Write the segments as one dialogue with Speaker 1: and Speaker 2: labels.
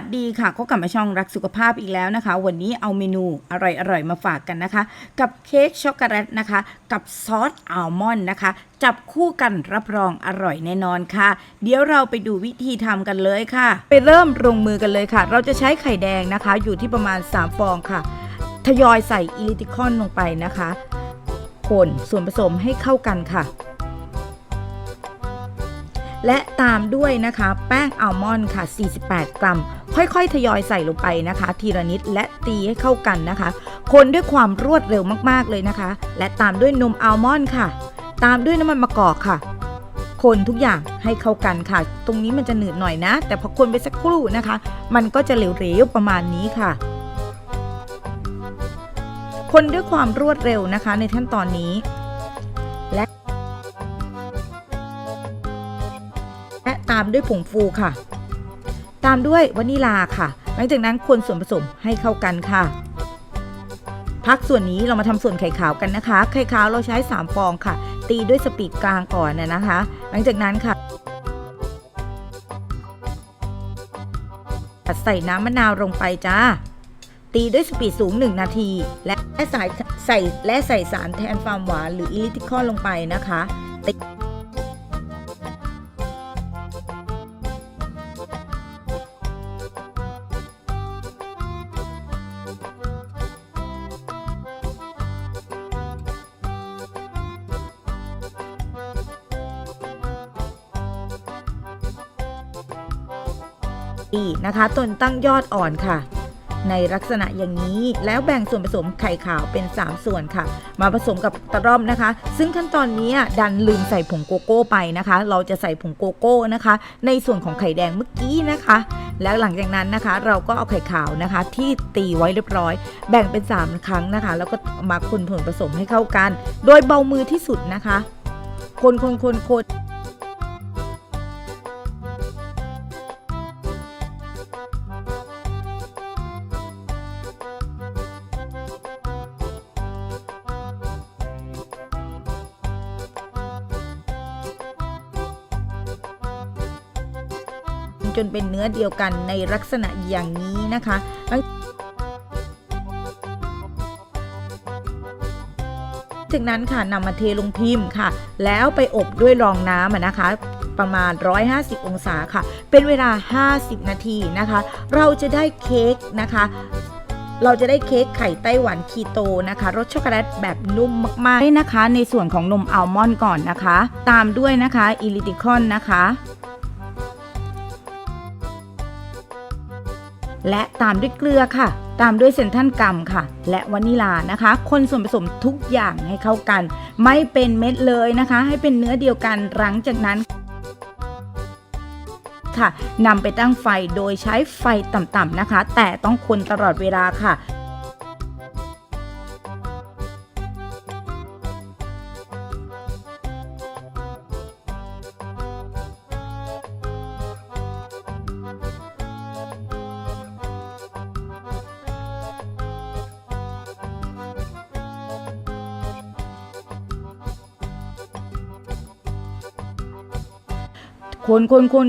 Speaker 1: สดีค่ะก็กลับมาช่องรักสุขภาพอีกแล้วนะคะ วันนี้เอาเมนูอร่อยๆมาฝากกันนะคะ กับเค้กช็อกโกแลตนะคะ กับซอสอัลมอนด์นะคะ จับคู่กันรับรองอร่อยแน่นอนค่ะ เดี๋ยวเราไปดูวิธีทำกันเลยค่ะ ไปเริ่มลงมือกันเลยค่ะ เราจะใช้ไข่แดงนะคะ อยู่ที่ประมาณ 3 ฟองค่ะ ทยอยใส่อิลิติคอนลงไปนะคะคนส่วนผสมให้เข้ากันค่ะและตามด้วยนะคะ แป้งอัลมอนด์ค่ะ 48 กรัม ค่อยๆ ทยอยใส่ลงไปนะคะ ทีละนิดและตีให้เข้ากันนะคะ คนด้วยความรวดเร็วมากๆเลยนะคะ และตามด้วยนมอัลมอนด์ค่ะ ตามด้วยน้ำมันมะกอกค่ะ คนทุกอย่างให้เข้ากันค่ะ ตรงนี้มันจะหนืดหน่อยนะ แต่พอคนไปสักครู่นะคะ มันก็จะเหลวๆประมาณนี้ค่ะคนด้วยความรวดเร็วนะคะในขั้นตอนนี้ และและตามด้วยผงฟูค่ะ ตามด้วยวานิลาค่ะ หลังจากนั้นคนส่วนผสมให้เข้ากันค่ะ พักส่วนนี้เรามาทำส่วนไข่ขาวกันนะคะ ไข่ขาวเราใช้ 3 ฟองค่ะ ตีด้วยสปีดกลางก่อนนะนะคะ หลังจากนั้นค่ะใส่น้ำมะนาวลงไปจ้า ตีด้วยสปีดสูง 1 นาที และใส่ใส่และใส่สารแทนความหวานหรืออิลิติคอลลงไปนะคะตี ดีนะคะต้นตั้งยอดอ่อนค่ะ ในลักษณะอย่างนี้แล้วแบ่งส่วนผสมไข่ขาวเป็น 3 ส่วนค่ะ มาผสมกับตะร่อมนะคะ ซึ่งขั้นตอนนี้ดันลืมใส่ผงโกโก้ไปนะคะ เราจะใส่ผงโกโก้นะคะ ในส่วนของไข่แดงเมื่อกี้นะคะแล้วหลังจากนั้นนะคะเราก็เอาไข่ขาวนะคะ ที่ตีไว้เรียบร้อย แบ่งเป็น 3 ครั้งนะคะ แล้วก็มาคนผลผสมให้เข้ากัน โดยเบามือที่สุดนะคะ คนคนคนคน จนเป็นเนื้อเดียวกันในลักษณะอย่างนี้นะคะหลังจากนั้นค่ะนำมาเทลงพิมพ์ค่ะ แล้วไปอบด้วยรองน้ำนะคะ ประมาณ 150 องศาค่ะ เป็นเวลา 50 นาทีนะคะ เราจะได้เค้กนะคะ เราจะได้เค้กไข่ไต้หวันคีโตนะคะรสช็อกโกแลตแบบนุ่มมากๆนะคะ ในส่วนของนมอัลมอนด์ก่อนนะคะ ตามด้วยนะคะอิลิติคอนนะคะ และตามด้วยเกลือค่ะ ตามด้วยเซนทันกัมค่ะ และวานิลานะคะ คนส่วนผสมทุกอย่างให้เข้ากัน ไม่เป็นเม็ดเลยนะคะ ให้เป็นเนื้อเดียวกันหลังจากนั้นค่ะนำไปตั้งไฟโดยใช้ไฟต่ำๆนะคะ แต่ต้องคนตลอดเวลาค่ะ คนคนคน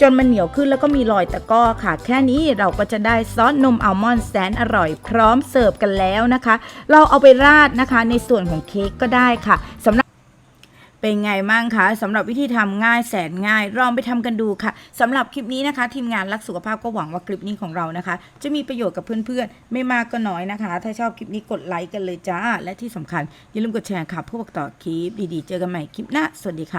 Speaker 1: จนมันเหนียวขึ้นแล้วก็มีรอยตะก้อค่ะ แค่นี้เราก็จะได้ซอสนมอัลมอนด์แสนอร่อยพร้อมเสิร์ฟกันแล้วนะคะ เราเอาไปราดนะคะในส่วนของเค้กก็ได้ค่ะสำหรับ เป็นไงมั่งคะสำหรับวิธีทำง่ายแสนง่ายลองไปทำกันดูค่ะสำหรับคลิปนี้นะคะ ทีมงานรักสุขภาพก็หวังว่าคลิปนี้ของเรานะคะ จะมีประโยชน์กับเพื่อนๆ ไม่มากก็น้อยนะคะ ถ้าชอบคลิปนี้กดไลค์กันเลยจ้า และที่สำคัญอย่าลืมกดแชร์ค่ะเพื่อบอกต่อคลิปดีๆ เจอกันใหม่คลิปหน้าสวัสดีค่ะ